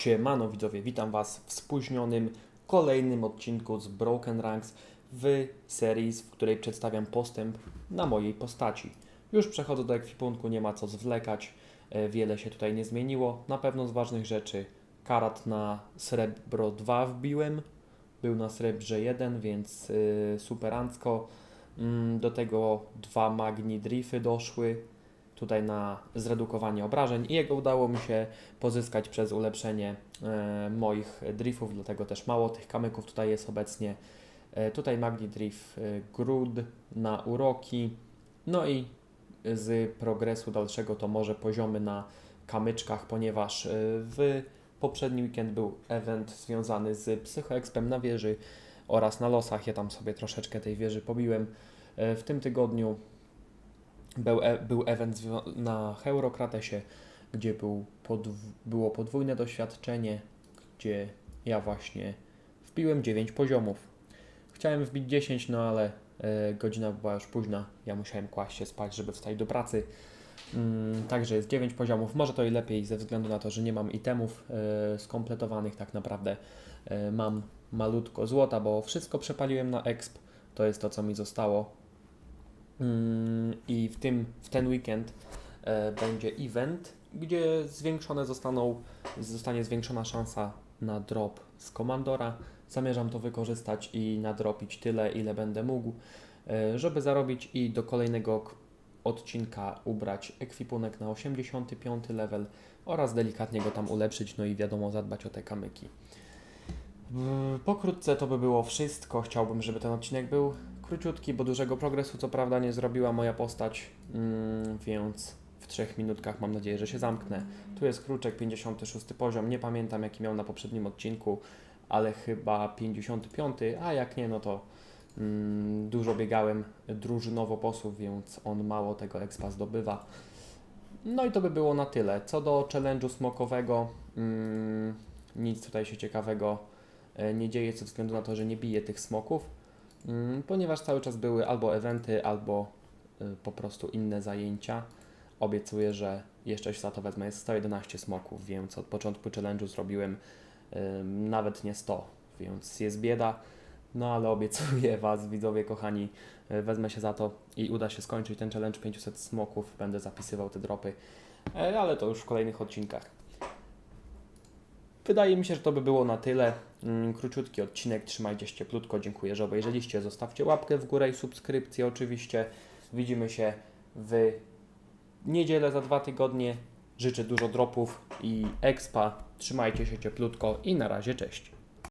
Siemano widzowie, witam Was w spóźnionym kolejnym odcinku z Broken Ranks w serii, w której przedstawiam postęp na mojej postaci. Już przechodzę do ekwipunku, nie ma co zwlekać, e, wiele się tutaj nie zmieniło. Na pewno z ważnych rzeczy karat na srebro 2 wbiłem, był na srebrze 1, więc yy, superancko. Mm, Do tego dwa magni drify doszły, tutaj na zredukowanie obrażeń i jego udało mi się pozyskać przez ulepszenie e, moich driftów, dlatego też mało tych kamyków tutaj jest obecnie. E, tutaj Magni Drift e, Grud na uroki, no i z progresu dalszego to może poziomy na kamyczkach, ponieważ w poprzedni weekend był event związany z psychoexpem na wieży oraz na losach. Ja tam sobie troszeczkę tej wieży pobiłem. W tym tygodniu był, e, był event na Heurokratesie, gdzie był podw- było podwójne doświadczenie, gdzie ja właśnie wbiłem 9 poziomów. Chciałem wbić 10, no ale e, godzina była już późna. Ja musiałem kłaść się spać, żeby wstać do pracy. Mm, także jest 9 poziomów. Może to i lepiej ze względu na to, że nie mam itemów e, skompletowanych tak naprawdę. E, mam malutko złota, bo wszystko przepaliłem na exp. To jest to, co mi zostało. Mm, I w, tym, w ten weekend e, będzie event, gdzie zwiększone zostaną, zostanie zwiększona szansa na drop z komandora. Zamierzam to wykorzystać i nadrobić tyle, ile będę mógł, e, żeby zarobić i do kolejnego odcinka ubrać ekwipunek na 85 level oraz delikatnie go tam ulepszyć, no i wiadomo, zadbać o te kamyki. Pokrótce to by było wszystko. Chciałbym, żeby ten odcinek był króciutki, bo dużego progresu co prawda nie zrobiła moja postać, mm, więc w trzech minutkach mam nadzieję, że się zamknę. Tu jest kruczek 56 poziom, nie pamiętam jaki miał na poprzednim odcinku, ale chyba 55, a jak nie, no to mm, dużo biegałem drużynowo posłów, więc on mało tego expa zdobywa. No i to by było na tyle. Co do challenge'u smokowego, mm, nic tutaj się ciekawego e, nie dzieje ze względu na to, że nie bije tych smoków, ponieważ cały czas były albo eventy, albo y, po prostu inne zajęcia. Obiecuję, że jeszcze się za to wezmę. Jest 111 smoków, więc od początku challenge'u zrobiłem nawet nie 100, więc jest bieda. No ale obiecuję Was, widzowie kochani, y, wezmę się za to i uda się skończyć ten challenge 500 smoków. Będę zapisywał te dropy, e, ale to już w kolejnych odcinkach. Wydaje mi się, że to by było na tyle. Mm, Króciutki odcinek, trzymajcie się cieplutko. Dziękuję, że obejrzeliście. Zostawcie łapkę w górę i subskrypcję oczywiście. Widzimy się w niedzielę za dwa tygodnie. Życzę dużo dropów i expa. Trzymajcie się cieplutko i na razie cześć.